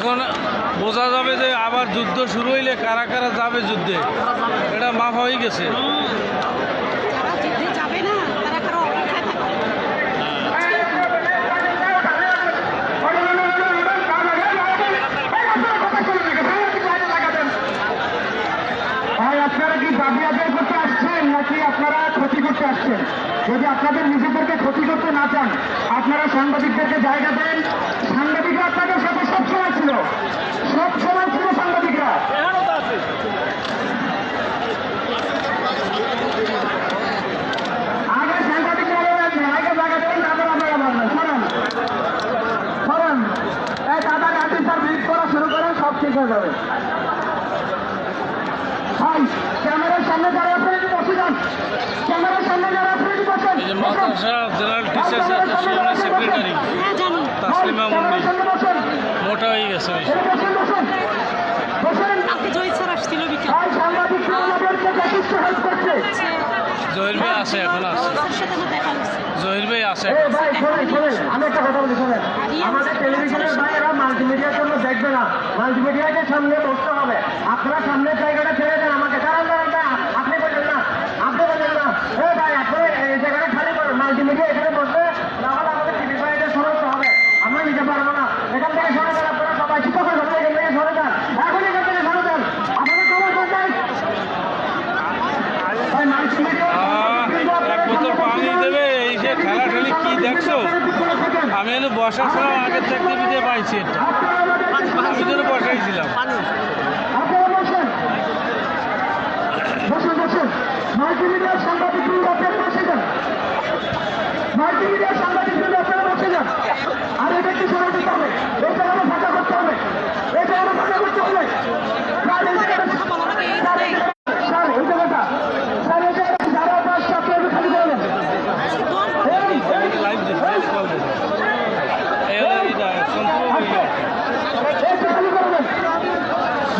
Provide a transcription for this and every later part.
এখন বোঝা যাবে যে আবার যুদ্ধ শুরু হইলে কারা কারা যাবে যুদ্ধে? এটা মাফ হয়ে গেছে। আপনারা কি করতে আসছেন নাকি আপনারা ক্ষতি করতে আসছেন? যদি আপনাদের নিজেদেরকে ক্ষতি করতে না চান, আপনারা সাংবাদিকদেরকে জায়গা দেন। সাংবাদিকরা ছিল। সব সময় ছিল সাংবাদিকরা। আগে সাংবাদিকরা বলেন, আগে জায়গা দেন তারপর আপনারা এই দাদা গান্ধী স্যার ভিড় করা শুরু করেন সব ঠিক হয়ে যাবে। ভাই ক্যামেরার সামনে যারা আছেন একটু বসে যান। ক্যামেরার সামনে যারা আছেন বসেন। জেনারেল অ্যাসোসিয়েশনের সেক্রেটারি হয়ে গেছে জহির ভাই আছে এখন আছে। জহির ভাই আছে আমি একটা কথা বলি শোনেন। আমাদের টেলিভিশনের মাল্টিমিডিয়ার জন্য দেখবে না। মাল্টিমিডিয়াকে সামনে বসতে হবে। আপনারা সামনের জায়গাটা ছেড়ে দেন আমাকে দাঁড়ান দাঁড়ান দাঁড়ান আপনি বললেন না আপনি বললেন না এ ভাই আপনি এই জায়গাটা খালি করেন মাল্টিমিডিয়া এখানে বসবে তাহলে আমাদের টিভি ভাইদের সমস্যা হবে আমরা নিতে পারব না এখান থেকে সরে যান আপনারা সবাই শিক্ষক এখান থেকে সরে যান এখন এখান থেকে সরে যান আপনাদের খবর করছেন ভাই মাল্টিমিডিয়া আহ, এক বোতল পানি দেবে খেলা কি দেখছ? আমি এলো বসার সময় আগের থেকে টিভিতে পাইছি। আমি যেন বসাইছিলাম। মাল্টিমিডিয়ার সাংবাদিক মাল্টিমিডিয়ার সাংবাদিক বৃন্দ আপনারা বসে যান আর এটা কি সরে দিতে হবে এটা হলো ফাঁকা করতে হবে এটা হলো ফাঁকা করতে হবে স্যার, এই জায়গাটা- স্যার, এই জায়গাটা- স্যার, এই জায়গাটা স্যার এই জায়গাটা যারা পাঁচটা আপনি একটু খালি করে দেন এই, এই, লাইভ দিচ্ছে কল দিচ্ছে এই হলো এটা সম্পূর্ণ ইয়ে। একটু খালি করে দেন মাল্টিমিডিয়ার সাংবাদিক বৃন্দ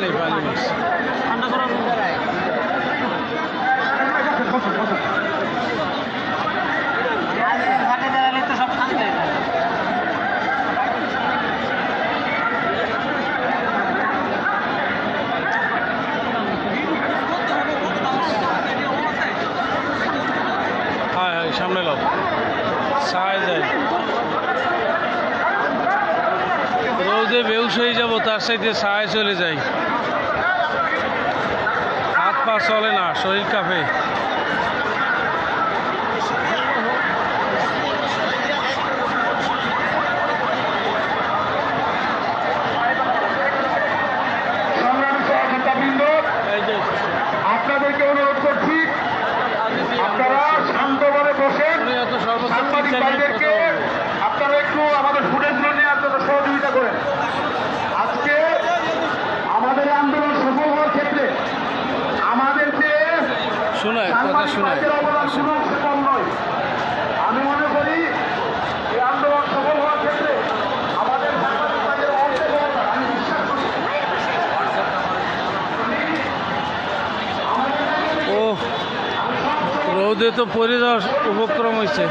Valeu, carnevale রোদে বেউস হয়ে যাব তার সাথে সায় চলে যাই। হাত পা চলে না শরীর কাঁপে। আপনাদেরকে অনুরোধ করছি আপনারা শান্তভাবে সাংবাদিক তিন চার মিনিট ভাইদেরকে কথা বলবে। আপনারা একটু আমাদের ফুটেজগুলো নিয়ে আপনারা সহযোগিতা করেন আজকে আমাদের এই আন্দোলন সফল হওয়ার ক্ষেত্রে আমাদের যে শোনায় কথা শোনায়। আমি মনে করি এই আন্দোলন সফল হওয়ার ক্ষেত্রে আমাদের ও রোদে তো পরিদর্শ যাওয়ার উপক্রম হয়েছে।